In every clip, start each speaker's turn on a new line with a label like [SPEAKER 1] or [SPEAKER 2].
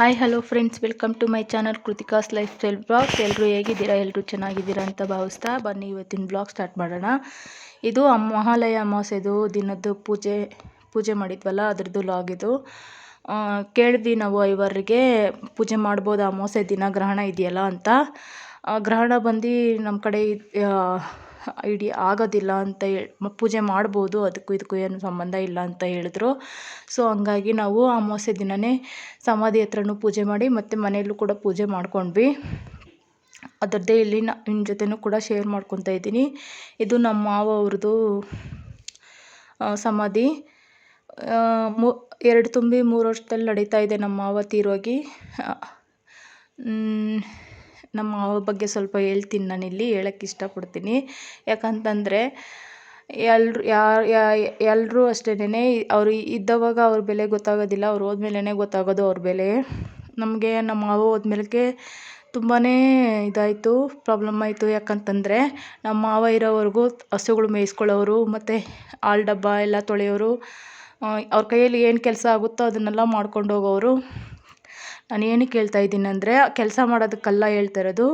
[SPEAKER 1] Hi hello friends welcome to my channel ಕೃತಿಕಾಸ್ lifestyle blogs ಎಲ್ಲರೂ ಹೇಗಿದ್ದೀರಾ? ಎಲ್ಲರೂ ಚೆನ್ನಾಗಿದ್ದೀರಾ ಅಂತ ಭಾವಿಸ್ತಾ ಬನ್ನಿ. ಇವತ್ತಿನ ಬ್ಲಾಗ್ ಸ್ಟಾರ್ಟ್ ಮಾಡೋಣ. ಇದು ಮಹಾಲಯ ಅಮಾವಾಸ್ಯದು ದಿನದ್ದು ಪೂಜೆ ಪೂಜೆ ಮಾಡಿದ್ವಲ್ಲ, ಅದ್ರದ್ದು ಲಾಗ್ ಇದು. ಕೇಳಿದ್ವಿ ನಾವು ಐವರಿಗೆ, ಪೂಜೆ ಮಾಡ್ಬೋದು ಅಮಾವಾಸ್ಯೆ ದಿನ, ಗ್ರಹಣ ಇದೆಯಲ್ಲ ಅಂತ. ಗ್ರಹಣ ಬಂದು ನಮ್ಮ ಕಡೆ ಇಡೀ ಆಗೋದಿಲ್ಲ ಅಂತ ಹೇಳಿ ಪೂಜೆ ಮಾಡ್ಬೋದು, ಅದಕ್ಕೂ ಇದಕ್ಕೂ ಏನು ಸಂಬಂಧ ಇಲ್ಲ ಅಂತ ಹೇಳಿದ್ರು. ಸೊ ಹಂಗಾಗಿ ನಾವು ಅಮಾವಾಸ್ಯೆ ದಿನವೇ ಸಮಾಧಿ ಹತ್ರನೂ ಪೂಜೆ ಮಾಡಿ, ಮತ್ತು ಮನೆಯಲ್ಲೂ ಕೂಡ ಪೂಜೆ ಮಾಡ್ಕೊಂಡ್ವಿ. ಅದರದ್ದೇ ಇಲ್ಲಿ ನಿಮ್ಮ ಜೊತೆನೂ ಕೂಡ ಶೇರ್ ಮಾಡ್ಕೊತಾ ಇದ್ದೀನಿ. ಇದು ನಮ್ಮ ಮಾವ ಅವ್ರದ್ದು ಸಮಾಧಿ. ಮು, ಎರಡು ತುಂಬಿ ಮೂರು ವರ್ಷದಲ್ಲಿ ನಡೀತಾ ಇದೆ ನಮ್ಮ ಮಾವ ತೀರೋಗಿ. ನಮ್ಮ ಮಾವ ಬಗ್ಗೆ ಸ್ವಲ್ಪ ಹೇಳ್ತೀನಿ ನಾನಿಲ್ಲಿ ಹೇಳಕ್ಕೆ ಇಷ್ಟಪಡ್ತೀನಿ. ಯಾಕಂತಂದರೆ, ಎಲ್ರು ಯಾರು ಎಲ್ಲರೂ ಅಷ್ಟೇನೆ ಅವರು ಇದ್ದವಾಗ ಅವ್ರ ಬೆಲೆ ಗೊತ್ತಾಗೋದಿಲ್ಲ, ಅವ್ರು ಹೋದ್ಮೇಲೆ ಗೊತ್ತಾಗೋದು ಅವ್ರ ಬೆಲೆ. ನಮಗೆ, ನಮ್ಮ ಮಾವ ಹೋದ್ಮೇಲೆ ತುಂಬಾ ಇದಾಯಿತು ಪ್ರಾಬ್ಲಮ್ ಆಯಿತು. ಯಾಕಂತಂದರೆ, ನಮ್ಮ ಮಾವ ಇರೋವರೆಗೂ ಹಸುಗಳು ಮೇಯಿಸ್ಕೊಳ್ಳೋರು, ಮತ್ತು ಹಾಲು ಡಬ್ಬ ಎಲ್ಲ ತೊಳೆಯೋರು ಅವ್ರ ಕೈಯಲ್ಲಿ ಏನು ಕೆಲಸ ಆಗುತ್ತೋ ಅದನ್ನೆಲ್ಲ ಮಾಡ್ಕೊಂಡು ಹೋಗೋರು. ನಾನು ಏನಕ್ಕೆ ಹೇಳ್ತಾ ಇದ್ದೀನಿ ಅಂದರೆ ಕೆಲಸ ಮಾಡೋದಕ್ಕಲ್ಲ ಹೇಳ್ತಾ ಇರೋದು.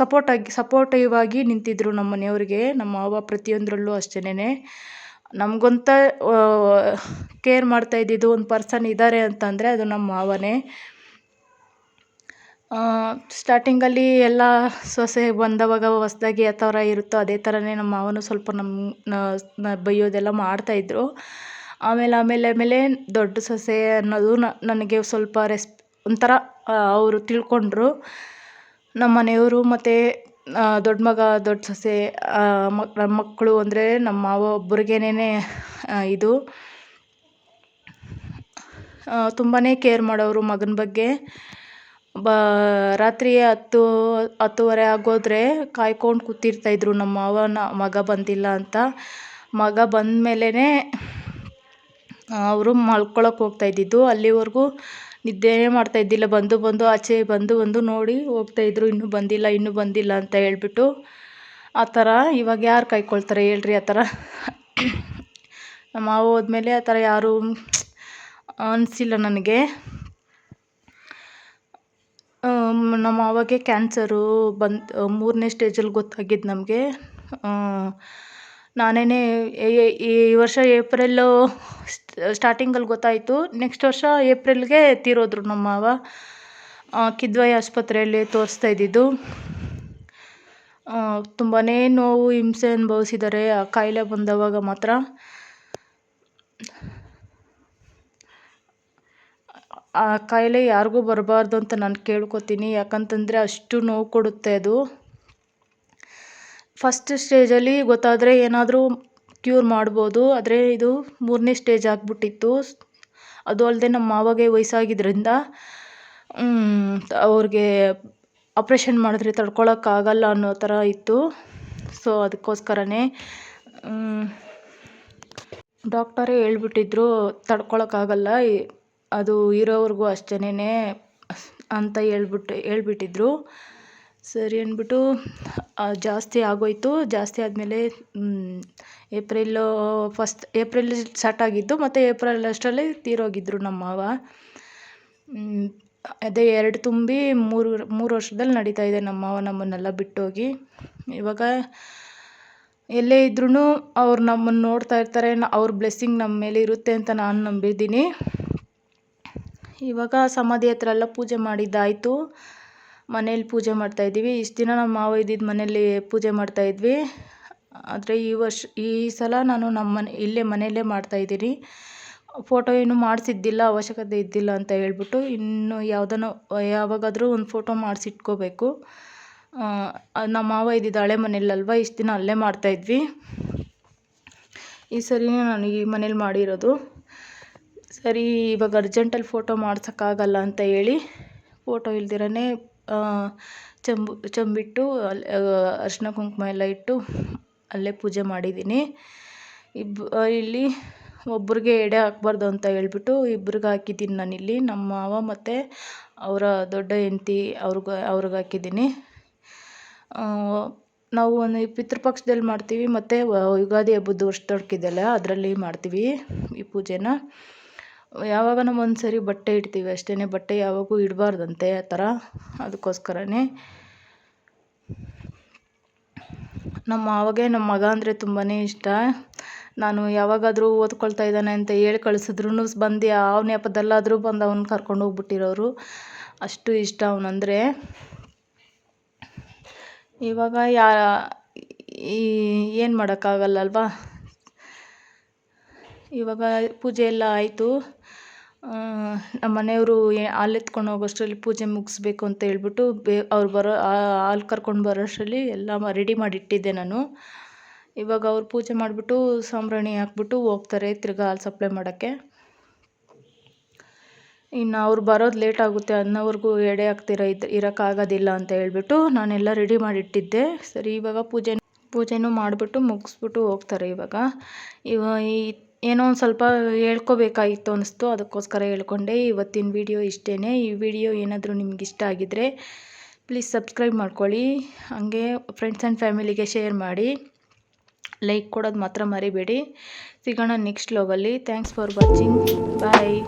[SPEAKER 1] ಸಪೋರ್ಟಾಗಿ, ಸಪೋರ್ಟಿವ್ ಆಗಿ ನಿಂತಿದ್ದರು ನಮ್ಮ ಮನೆಯವ್ರಿಗೆ, ನಮ್ಮ ಮಾವ ಪ್ರತಿಯೊಂದರಲ್ಲೂ ಅಷ್ಟೇನೆ ನಮಗಂತ ಕೇರ್ ಮಾಡ್ತಾ ಇದ್ದಿದ್ದು ಒಂದು ಪರ್ಸನ್ ಇದ್ದಾರೆ ಅಂತಂದರೆ ಅದು ನಮ್ಮ ಮಾವನೇ. ಸ್ಟಾರ್ಟಿಂಗಲ್ಲಿ ಎಲ್ಲ ಸೊಸೆ ಬಂದವಾಗ ಹೊಸ್ದಾಗಿ ಯಾವ ಥರ ಇರುತ್ತೋ ಅದೇ ಥರನೇ ನಮ್ಮ ಮಾವನು ಸ್ವಲ್ಪ ನಮ್ಮ ಬೈಯೋದೆಲ್ಲ ಮಾಡ್ತಾಯಿದ್ರು ಆಮೇಲೆ ಆಮೇಲೆ ಆಮೇಲೆ ದೊಡ್ಡ ಸೊಸೆ ಅನ್ನೋದು ನನಗೆ ಸ್ವಲ್ಪ ರೆಸ್, ಒಂಥರ ಅವರು ತಿಳ್ಕೊಂಡ್ರು. ನಮ್ಮ ಮನೆಯವರು ಮತ್ತು ದೊಡ್ಡ ಮಗ, ದೊಡ್ಡ ಸೊಸೆ ನಮ್ಮ ಮಕ್ಕಳು ಅಂದರೆ ನಮ್ಮ ಮಾವ ಒಬ್ರಿಗೇನೆ ಇದು. ತುಂಬಾ ಕೇರ್ ಮಾಡೋರು ಮಗನ ಬಗ್ಗೆ. ಬ, ರಾತ್ರಿ ಹತ್ತು, ಹತ್ತುವರೆ ಆಗೋದ್ರೆ ಕಾಯ್ಕೊಂಡು ಕೂತಿರ್ತಾಯಿದ್ರು ನಮ್ಮ ಮಾವನ ಮಗ ಬಂದಿಲ್ಲ ಅಂತ. ಮಗ ಬಂದ ಅವರು ಹೋಗ್ತಾ ಇದ್ದಿದ್ದು. ಅಲ್ಲಿವರೆಗೂ ನಿದ್ದೆನೇ ಮಾಡ್ತಾಯಿದ್ದಿಲ್ಲ ಬಂದು ಬಂದು, ಆಚೆ ಬಂದು ಬಂದು ನೋಡಿ ಹೋಗ್ತಾಯಿದ್ರು ಇನ್ನೂ ಬಂದಿಲ್ಲ ಇನ್ನೂ ಬಂದಿಲ್ಲ ಅಂತ ಹೇಳ್ಬಿಟ್ಟು ಆ ಥರ ಇವಾಗ ಯಾರು ಕಾಯ್ಕೊಳ್ತಾರೆ ಹೇಳ್ರಿ ಆ ಥರ. ನಮ್ಮ ಮಾವ ಹೋದ್ಮೇಲೆ ಆ ಥರ ಯಾರೂ ಅನಿಸಿಲ್ಲ ನನಗೆ. ನಮ್ಮ ಮಾವಗೆ ಕ್ಯಾನ್ಸರು ಬಂದು, ಮೂರನೇ ಸ್ಟೇಜಲ್ಲಿ ಗೊತ್ತಾಗಿದ್ದು ನಮಗೆ. ನಾನೇ ಈ ವರ್ಷ ಏಪ್ರಿಲ್ಲು ಸ್ಟಾರ್ಟಿಂಗಲ್ಲಿ ಗೊತ್ತಾಯಿತು. ನೆಕ್ಸ್ಟ್ ವರ್ಷ ಏಪ್ರಿಲ್ಗೆ ತೀರೋದ್ರು ನಮ್ಮ ಮಾವ. ಕಿದ್ವಾಯಿ ಆಸ್ಪತ್ರೆಯಲ್ಲಿ ತೋರಿಸ್ತಾ ಇದ್ದಿದ್ದು. ತುಂಬಾ ನೋವು, ಹಿಂಸೆ ಅನುಭವಿಸಿದ್ದಾರೆ, ಆ ಕಾಯಿಲೆ ಬಂದವಾಗ ಮಾತ್ರ. ಆ ಕಾಯಿಲೆ ಯಾರಿಗೂ ಬರಬಾರ್ದು ಅಂತ ನಾನು ಕೇಳ್ಕೊತೀನಿ. ಯಾಕಂತಂದರೆ ಅಷ್ಟು ನೋವು ಕೊಡುತ್ತೆ ಅದು. ಫಸ್ಟ್ ಸ್ಟೇಜಲ್ಲಿ ಗೊತ್ತಾದರೆ ಏನಾದರೂ ಕ್ಯೂರ್ ಮಾಡ್ಬೋದು. ಆದರೆ ಇದು ಮೂರನೇ ಸ್ಟೇಜ್ ಆಗಿಬಿಟ್ಟಿತ್ತು. ಅದು ಅಲ್ಲದೆ ನಮ್ಮ ಮಾವಗೆ ವಯಸ್ಸಾಗಿದ್ದರಿಂದ ಅವ್ರಿಗೆ ಆಪ್ರೇಷನ್ ಮಾಡಿದ್ರೆ ತಡ್ಕೊಳಕ್ಕಾಗಲ್ಲ ಅನ್ನೋ ಥರ ಇತ್ತು. ಸೊ ಅದಕ್ಕೋಸ್ಕರನೇ ಡಾಕ್ಟರೇ ಹೇಳ್ಬಿಟ್ಟಿದ್ರು ತಡ್ಕೊಳಕ್ಕಾಗಲ್ಲ. ಅದು ಇರೋವರೆಗೂ ಅಷ್ಟೇನೆ ಅಂತ ಹೇಳ್ಬಿಟ್ಟು ಹೇಳ್ಬಿಟ್ಟಿದ್ರು. ಸರಿ ಅಂದ್ಬಿಟ್ಟು ಜಾಸ್ತಿ ಆಗೋಯಿತು. ಜಾಸ್ತಿ ಆದಮೇಲೆ ಏಪ್ರಿಲ್ಲು ಫಸ್ಟ್, ಏಪ್ರಿಲ್ ಸ್ಟಾರ್ಟ್ ಆಗಿದ್ದು, ಮತ್ತು ಏಪ್ರಿಲ್ ಅಷ್ಟರಲ್ಲಿ ತೀರೋಗಿದ್ರು ನಮ್ಮ ಮಾವ. ಅದೇ ಎರಡು ತುಂಬಿ ಮೂರು ಮೂರು ವರ್ಷದಲ್ಲಿ ನಡೀತಾ ಇದೆ ನಮ್ಮ ಮಾವ ನಮ್ಮನ್ನೆಲ್ಲ ಬಿಟ್ಟೋಗಿ. ಇವಾಗ ಎಲ್ಲೇ ಇದ್ರೂ ಅವ್ರು ನಮ್ಮನ್ನು ನೋಡ್ತಾ ಇರ್ತಾರೆ ಅವ್ರ ಬ್ಲೆಸ್ಸಿಂಗ್ ನಮ್ಮ ಮೇಲೆ ಇರುತ್ತೆ ಅಂತ ನಾನು ನಂಬಿದ್ದೀನಿ. ಇವಾಗ ಸಮಾಧಿ ಹತ್ರ ಎಲ್ಲ ಪೂಜೆ ಮಾಡಿದ್ದಾಯಿತು. ಮನೇಲಿ ಪೂಜೆ ಮಾಡ್ತಾಯಿದ್ದೀವಿ ಇಷ್ಟು ದಿನ ನಮ್ಮ ಮಾವ ಇದ್ದಿದ್ದ ಮನೇಲಿ ಪೂಜೆ ಮಾಡ್ತಾಯಿದ್ವಿ ಆದರೆ ಈ ವರ್ಷ, ಈ ಸಲ ನಾನು ನಮ್ಮ ಮನೆ, ಇಲ್ಲೇ ಮನೆಯಲ್ಲೇ ಮಾಡ್ತಾಯಿದ್ದೀನಿ ಫೋಟೋ ಏನು ಮಾಡಿಸಿದ್ದಿಲ್ಲ, ಅವಶ್ಯಕತೆ ಇದ್ದಿಲ್ಲ ಅಂತ ಹೇಳ್ಬಿಟ್ಟು ಇನ್ನು ಯಾವ್ದಾನ, ಯಾವಾಗಾದರೂ ಒಂದು ಫೋಟೋ ಮಾಡಿಸಿಟ್ಕೋಬೇಕು. ನಮ್ಮ ಮಾವ ಇದ್ದಿದ್ದ ಹಳೆ ಮನೇಲಲ್ವ ಇಷ್ಟು ದಿನ ಅಲ್ಲೇ ಮಾಡ್ತಾಯಿದ್ವಿ ಈ ಸರಿನೇ ನಾನು ಈ ಮನೇಲಿ ಮಾಡಿರೋದು. ಸರಿ, ಇವಾಗ ಅರ್ಜೆಂಟಲ್ಲಿ ಫೋಟೋ ಮಾಡ್ಸೋಕ್ಕಾಗಲ್ಲ ಅಂತ ಹೇಳಿ, ಫೋಟೋ ಇಲ್ದಿರನೇ ಚಂಬು, ಚಂಬಿಟ್ಟು ಅಲ್ಲಿ ಅರಿಶಿನ ಕುಂಕುಮ ಎಲ್ಲ ಇಟ್ಟು ಅಲ್ಲೇ ಪೂಜೆ ಮಾಡಿದ್ದೀನಿ. ಇಬ್ ಇಲ್ಲಿ ಒಬ್ರಿಗೆ ಎಡೆ ಹಾಕ್ಬಾರ್ದು ಅಂತ ಹೇಳ್ಬಿಟ್ಟು ಇಬ್ರಿಗೆ ಹಾಕಿದ್ದೀನಿ ನಾನಿಲ್ಲಿ ನಮ್ಮ ಮಾವ ಮತ್ತು ಅವರ ದೊಡ್ಡ ಹೆಂಡ್ತಿ ಅವ್ರಿಗೆ ಅವ್ರಿಗೆ ಹಾಕಿದ್ದೀನಿ. ನಾವು ಒಂದು ಪಿತೃಪಕ್ಷದಲ್ಲಿ ಮಾಡ್ತೀವಿ, ಮತ್ತು ಯುಗಾದಿ ಹಬ್ಬದ ವರ್ಷದೊಳಕ್ಕಿದೆಯಲ್ಲ ಅದರಲ್ಲಿ ಮಾಡ್ತೀವಿ ಈ ಪೂಜೆನ. ಯಾವಾಗ ನಾವು ಒಂದು ಸರಿ ಬಟ್ಟೆ ಇಡ್ತೀವಿ ಅಷ್ಟೇ ಬಟ್ಟೆ ಯಾವಾಗೂ ಇಡಬಾರ್ದಂತೆ ಆ ಥರ. ಅದಕ್ಕೋಸ್ಕರನೇ ನಮ್ಮ ಮಾವಗೆ, ನಮ್ಮ ಮಗ ಅಂದರೆ ತುಂಬಾ ಇಷ್ಟ. ನಾನು ಯಾವಾಗಾದರೂ ಓದ್ಕೊಳ್ತಾ ಇದ್ದಾನೆ ಅಂತ ಹೇಳಿ ಕಳಿಸಿದ್ರು ಬಂದು ಯಾವ ನೆಪದಲ್ಲಾದರೂ ಬಂದು ಅವ್ನ ಕರ್ಕೊಂಡು ಹೋಗ್ಬಿಟ್ಟಿರೋರು ಅಷ್ಟು ಇಷ್ಟ ಅವನಂದರೆ. ಇವಾಗ ಯಾ ಏನು ಮಾಡೋಕ್ಕಾಗಲ್ಲ ಅಲ್ವಾ? ಇವಾಗ ಪೂಜೆ ಎಲ್ಲ ಆಯಿತು. ನಮ್ಮ ಮನೆಯವರು ಹಾಲು ಎತ್ಕೊಂಡು ಹೋಗೋಷ್ಟರಲ್ಲಿ ಪೂಜೆ ಮುಗಿಸ್ಬೇಕು ಅಂತ ಹೇಳ್ಬಿಟ್ಟು ಬೇ, ಅವ್ರು ಬರೋ ಹಾಲು ಕರ್ಕೊಂಡು ಬರೋಷ್ಟರಲ್ಲಿ ಎಲ್ಲ ರೆಡಿ ಮಾಡಿ ಇಟ್ಟಿದ್ದೆ ನಾನು. ಇವಾಗ ಅವ್ರು ಪೂಜೆ ಮಾಡಿಬಿಟ್ಟು ಸಾಂಬ್ರಾಣಿ ಹಾಕ್ಬಿಟ್ಟು ಹೋಗ್ತಾರೆ ತಿರ್ಗಾ ಹಾಲು ಸಪ್ಲೈ ಮಾಡೋಕ್ಕೆ. ಇನ್ನು ಅವ್ರು ಬರೋದು ಲೇಟ್ ಆಗುತ್ತೆ, ಅನ್ನೋವರೆಗೂ ಎಡೆ ಆಗ್ತಿರ ಇರೋಕ್ಕಾಗೋದಿಲ್ಲ ಅಂತ ಹೇಳ್ಬಿಟ್ಟು ನಾನೆಲ್ಲ ರೆಡಿ ಮಾಡಿಟ್ಟಿದ್ದೆ ಸರಿ, ಇವಾಗ ಪೂಜೆ, ಪೂಜೆನೂ ಮಾಡಿಬಿಟ್ಟು ಮುಗಿಸ್ಬಿಟ್ಟು ಹೋಗ್ತಾರೆ ಇವಾಗ. ಇವ, ಈ ಏನೋ ಒಂದು ಸ್ವಲ್ಪ ಹೇಳ್ಕೋಬೇಕಾಗಿತ್ತು ಅನ್ನಿಸ್ತು ಅದಕ್ಕೋಸ್ಕರ ಹೇಳ್ಕೊಂಡೆ. ಇವತ್ತಿನ ವಿಡಿಯೋ ಇಷ್ಟೇ ಈ ವಿಡಿಯೋ ಏನಾದರೂ ನಿಮ್ಗೆ ಇಷ್ಟ ಆಗಿದ್ದರೆ ಪ್ಲೀಸ್ ಸಬ್ಸ್ಕ್ರೈಬ್ ಮಾಡ್ಕೊಳ್ಳಿ. ಹಾಗೆ ಫ್ರೆಂಡ್ಸ್ ಆ್ಯಂಡ್ ಫ್ಯಾಮಿಲಿಗೆ ಶೇರ್ ಮಾಡಿ. ಲೈಕ್ ಕೊಡೋದು ಮಾತ್ರ ಮರಿಬೇಡಿ. ಸಿಗೋಣ ನೆಕ್ಸ್ಟ್ ಲೋಗಲ್ಲಿ ಥ್ಯಾಂಕ್ಸ್ ಫಾರ್ ವಾಚಿಂಗ್ ಬಾಯ್